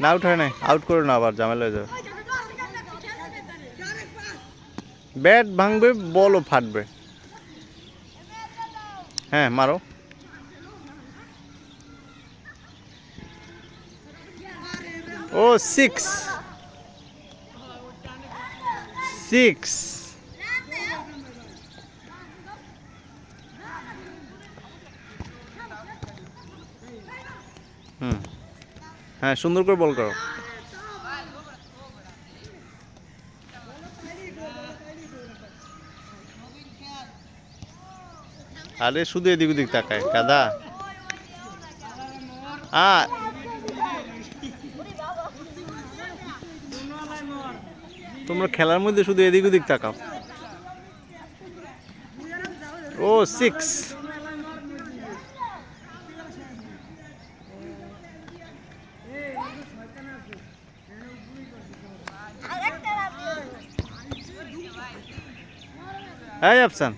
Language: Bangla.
না আউট হয় নাই। আউট করো না আবার, ঝামেলা হয়ে যাবে। ব্যাট ভাঙবে, বলও ফাটবে। হ্যাঁ মারো। ও সিক্স সিক্স হুম। হ্যাঁ সুন্দর করে বল করো। আরে, শুধু এদিক ওদিক তাকায় আ, তোমরা খেলার মধ্যে শুধু এদিক ওদিক তাকাও। ও সিক্স He yapsan.